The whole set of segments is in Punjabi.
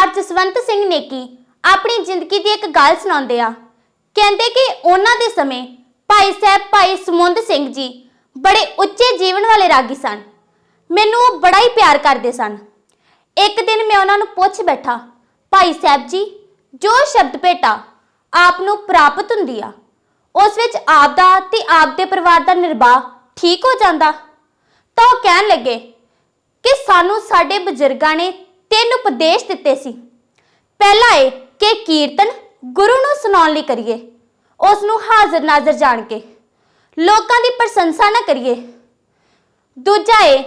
ਸਰਦਾਰ ਜਸਵੰਤ ਸਿੰਘ ਨੇਕੀ ਆਪਣੀ ਜ਼ਿੰਦਗੀ ਦੀ ਇੱਕ ਗੱਲ ਸੁਣਾਉਂਦੇ ਆ? ਕਹਿੰਦੇ ਕਿ ਉਹਨਾਂ ਦੇ ਸਮੇਂ ਭਾਈ ਸਾਹਿਬ, ਭਾਈ ਸਮੁੰਦ ਸਿੰਘ ਜੀ ਬੜੇ ਉੱਚੇ ਜੀਵਨ ਵਾਲੇ ਰਾਗੀ ਸਨ। ਮੈਨੂੰ ਉਹ ਬੜਾ ਹੀ ਪਿਆਰ ਕਰਦੇ ਸਨ। ਇੱਕ ਦਿਨ ਮੈਂ ਉਹਨਾਂ ਨੂੰ ਪੁੱਛ ਬੈਠਾ, ਭਾਈ ਸਾਹਿਬ ਜੀ, ਜੋ ਸ਼ਬਦ ਭੇਟਾ ਆਪ ਨੂੰ ਪ੍ਰਾਪਤ ਹੁੰਦੀ ਆ? ਉਸ ਵਿੱਚ ਆਪ ਦਾ ਤੇ ਆਪ ਦੇ ਪਰਿਵਾਰ ਦਾ ਨਿਰਵਾਹ ਠੀਕ ਹੋ ਜਾਂਦਾ? ਤਾਂ ਉਹ ਕਹਿਣ ਲੱਗੇ ਕਿ ਸਾਨੂੰ ਸਾਡੇ ਬਜ਼ੁਰਗਾਂ ਨੇ ਤਿੰਨ ਉਪਦੇਸ਼ ਦਿੱਤੇ ਸੀ। ਪਹਿਲਾ ਇਹ ਕਿ ਕੀਰਤਨ ਗੁਰੂ ਨੂੰ ਸੁਣਾਉਣ ਲਈ ਕਰੀਏ, ਉਸ ਨੂੰ ਹਾਜ਼ਰ ਨਾਜ਼ਰ ਜਾਣ ਕੇ। ਲੋਕਾਂ ਦੀ ਪ੍ਰਸ਼ੰਸਾ ਨਾ ਕਰੀਏ। ਦੂਜਾ ਇਹ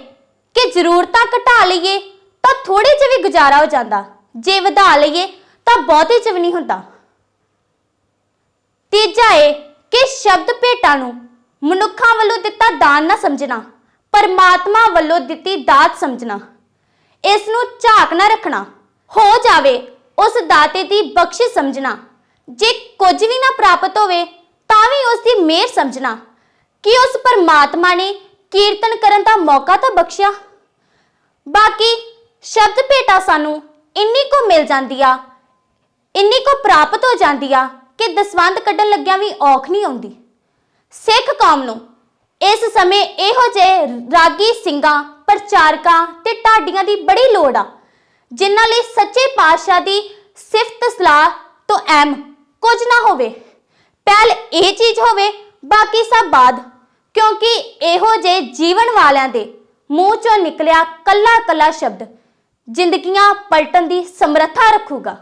ਕਿ ਜ਼ਰੂਰਤਾਂ ਘਟਾ ਲਈਏ ਤਾਂ ਥੋੜੇ ਜਿਹਾ ਵੀ ਗੁਜ਼ਾਰਾ ਹੋ ਜਾਂਦਾ। ਜੇ ਵਧਾ ਲਈਏ ਤਾਂ ਬਹੁਤੇ ਚ ਵੀ ਨਹੀਂ ਹੁੰਦਾ। ਤੀਜਾ ਇਹ ਕਿ ਸ਼ਬਦ ਭੇਟਾਂ ਨੂੰ ਮਨੁੱਖਾਂ ਵੱਲੋਂ ਦਿੱਤਾ ਦਾਨ ਨਾ ਸਮਝਣਾ, ਪਰਮਾਤਮਾ ਵੱਲੋਂ ਦਿੱਤੀ ਦਾਤ ਸਮਝਣਾ। ਇਸ ਨੂੰ ਝਾਕ ਨਾ ਰੱਖਣਾ। ਹੋ ਜਾਵੇ ਉਸ ਦਾਤੇ ਦੀ ਬਖਸ਼ਿਸ਼ ਸਮਝਣਾ। ਜੇ ਕੁਝ ਵੀ ਨਾ ਪ੍ਰਾਪਤ ਹੋਵੇ, ਤਾਂ ਵੀ ਉਸ ਦੀ ਮਿਹਰ ਸਮਝਣਾ। ਕਿ ਉਸ ਪਰਮਾਤਮਾ ਨੇ ਕੀਰਤਨ ਕਰਨ ਦਾ ਮੌਕਾ ਤਾਂ ਬਖਸ਼ਿਆ? ਬਾਕੀ ਸ਼ਬਦ ਭੇਟਾ ਸਾਨੂੰ ਇੰਨੀ ਕੋ ਮਿਲ ਜਾਂਦੀ ਆ, ਇੰਨੀ ਕੋ ਪ੍ਰਾਪਤ ਹੋ ਜਾਂਦੀ ਆ ਕਿ ਦਸਵੰਦ ਕੱਢਣ ਲੱਗਿਆਂ ਵੀ ਔਖ ਨਹੀਂ ਆਉਂਦੀ। ਸਿੱਖ ਕੌਮ ਨੂੰ ਇਸ ਸਮੇਂ ਇਹੋ ਜਿਹੇ ਰਾਗੀ ਸਿੰਘਾਂ ਪ੍ਰਚਾਰਕਾਂ ਤੇ ਢਾਡੀਆਂ ਦੀ ਬੜੀ ਲੋੜ ਆ। ਜਿਨ੍ਹਾਂ ਲਈ ਸੱਚੇ ਪਾਤਸ਼ਾਹ ਦੀ ਸਿਫਤ ਸਲਾਹ ਤੋਂ ਐਮ ਕੁਝ ਨਾ ਹੋਵੇ। ਪਹਿਲ ਇਹ ਚੀਜ਼ ਹੋਵੇ, ਬਾਕੀ ਸਭ ਬਾਅਦ। ਕਿਉਂਕਿ ਇਹੋ ਜਿਹੇ ਜੀਵਨ ਵਾਲਿਆਂ ਦੇ ਮੂੰਹ ਚੋਂ ਨਿਕਲਿਆ ਕੱਲਾ ਕੱਲਾ ਸ਼ਬਦ ਜ਼ਿੰਦਗੀਆਂ ਪਲਟਣ ਦੀ ਸਮਰੱਥਾ ਰੱਖੂਗਾ।